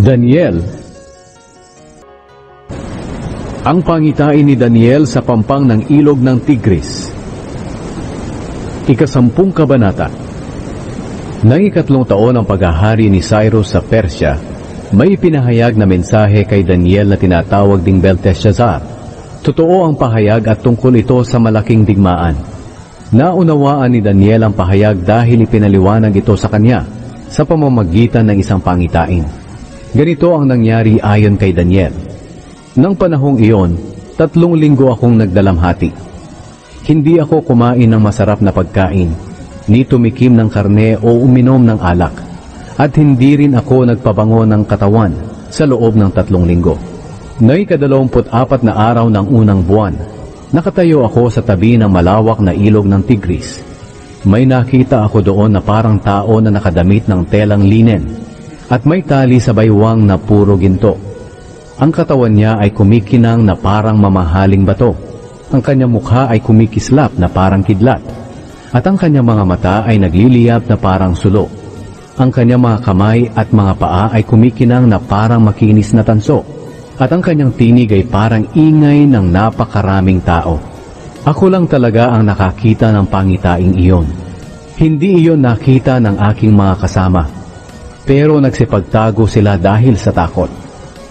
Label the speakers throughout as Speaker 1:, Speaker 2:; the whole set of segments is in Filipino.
Speaker 1: Daniel Ang pangitain ni Daniel sa pampang ng ilog ng Tigris Ikasampung Kabanata Nang ikatlong taon ang paghahari ni Cyrus sa Persya, may pinahayag na mensahe kay Daniel na tinatawag ding Belteshazzar. Totoo ang pahayag at tungkol ito sa malaking digmaan. Naunawaan ni Daniel ang pahayag dahil ipinaliwanag ito sa kanya sa pamamagitan ng isang pangitain. Ganito ang nangyari ayon kay Daniel. Nang panahong iyon, tatlong linggo akong nagdalamhati. Hindi ako kumain ng masarap na pagkain, ni tumikim ng karne o uminom ng alak, at hindi rin ako nagpabango ng katawan sa loob ng tatlong linggo. Nay kadalawamput apat na araw ng unang buwan, nakatayo ako sa tabi ng malawak na ilog ng Tigris. May nakita ako doon na parang tao na nakadamit ng telang linen at may tali sa baywang na puro ginto. Ang katawan niya ay kumikinang na parang mamahaling bato. Ang kanyang mukha ay kumikislap na parang kidlat. At ang kanyang mga mata ay nagliliyab na parang sulo. Ang kanyang mga kamay at mga paa ay kumikinang na parang makinis na tanso. At ang kanyang tinig ay parang ingay ng napakaraming tao. Ako lang talaga ang nakakita ng pangitaing iyon. Hindi iyon nakita ng aking mga kasama. Pero nagsipagtago sila dahil sa takot.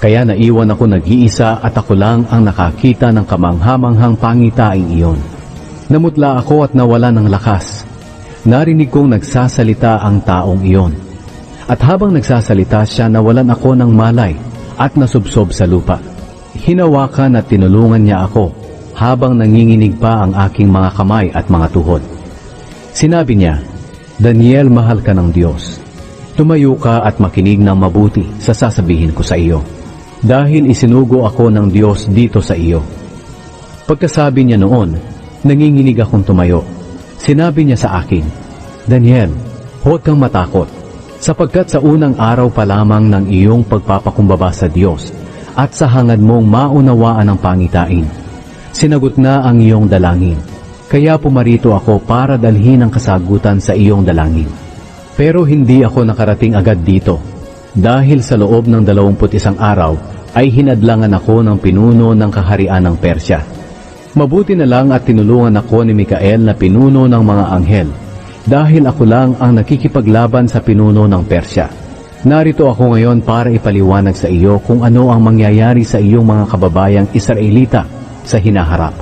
Speaker 1: Kaya naiwan ako nag-iisa at ako lang ang nakakita ng kamanghamanghang pangitaing iyon. Namutla ako at nawala ng lakas. Narinig kong nagsasalita ang taong iyon. At habang nagsasalita siya, nawalan ako ng malay at nasubsob sa lupa. Hinawakan at tinulungan niya ako habang nanginginig pa ang aking mga kamay at mga tuhod. Sinabi niya, Daniel, mahal ka ng Diyos. Tumayo ka at makinig ng mabuti sa sasabihin ko sa iyo. Dahil isinugo ako ng Diyos dito sa iyo. Pagkasabi niya noon, nanginginig akong tumayo. Sinabi niya sa akin, Daniel, huwag kang matakot, sapagkat sa unang araw pa lamang ng iyong pagpapakumbaba sa Diyos at sa hangad mong maunawaan ang pangitain. Sinagot na ang iyong dalangin, kaya pumarito ako para dalhin ang kasagutan sa iyong dalangin. Pero hindi ako nakarating agad dito, dahil sa loob ng 21 araw ay hinadlangan ako ng pinuno ng kaharian ng Persya. Mabuti na lang at tinulungan ako ni Mikael na pinuno ng mga anghel dahil ako lang ang nakikipaglaban sa pinuno ng Persya. Narito ako ngayon para ipaliwanag sa iyo kung ano ang mangyayari sa iyong mga kababayang Israelita sa hinaharap.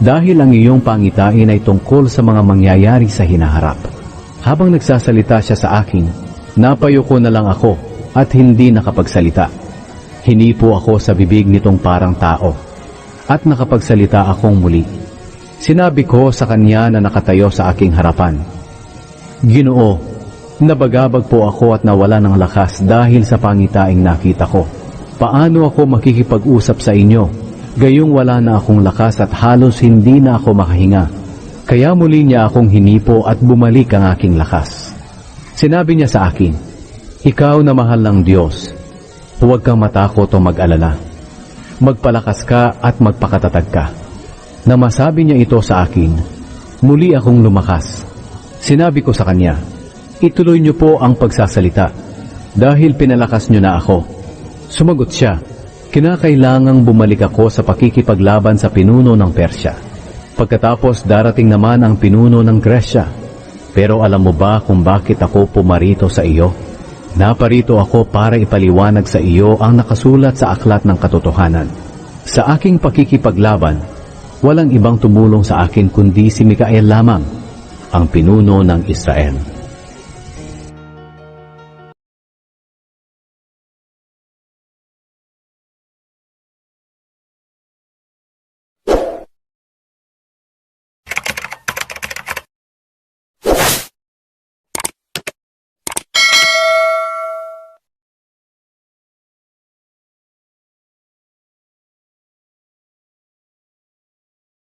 Speaker 1: Dahil ang iyong pangitain ay tungkol sa mga mangyayari sa hinaharap. Habang nagsasalita siya sa akin, napayo ko na lang ako at hindi nakapagsalita. Hinipo ako sa bibig nitong parang tao at nakapagsalita akong muli. Sinabi ko sa kanya na nakatayo sa aking harapan, Ginoo, nabagabag po ako at nawala ng lakas dahil sa pangitaing nakita ko. Paano ako makikipag-usap sa inyo? Gayong wala na akong lakas at halos hindi na ako makahinga. Kaya muli niya akong hinipo at bumalik ang aking lakas. Sinabi niya sa akin, Ikaw na mahal ng Diyos, huwag kang matakot o mag-alala. Magpalakas ka at magpakatatag ka. Na masabi niya ito sa akin, muli akong lumakas. Sinabi ko sa kanya, ituloy niyo po ang pagsasalita dahil pinalakas niyo na ako. Sumagot siya, kinakailangang bumalik ako sa pakikipaglaban sa pinuno ng Persya. Pagkatapos darating naman ang pinuno ng Gresya. Pero alam mo ba kung bakit ako pumarito sa iyo? Naparito ako para ipaliwanag sa iyo ang nakasulat sa aklat ng katotohanan. Sa aking pakikipaglaban, walang ibang tumulong sa akin kundi si Mikael lamang, ang pinuno ng Israel.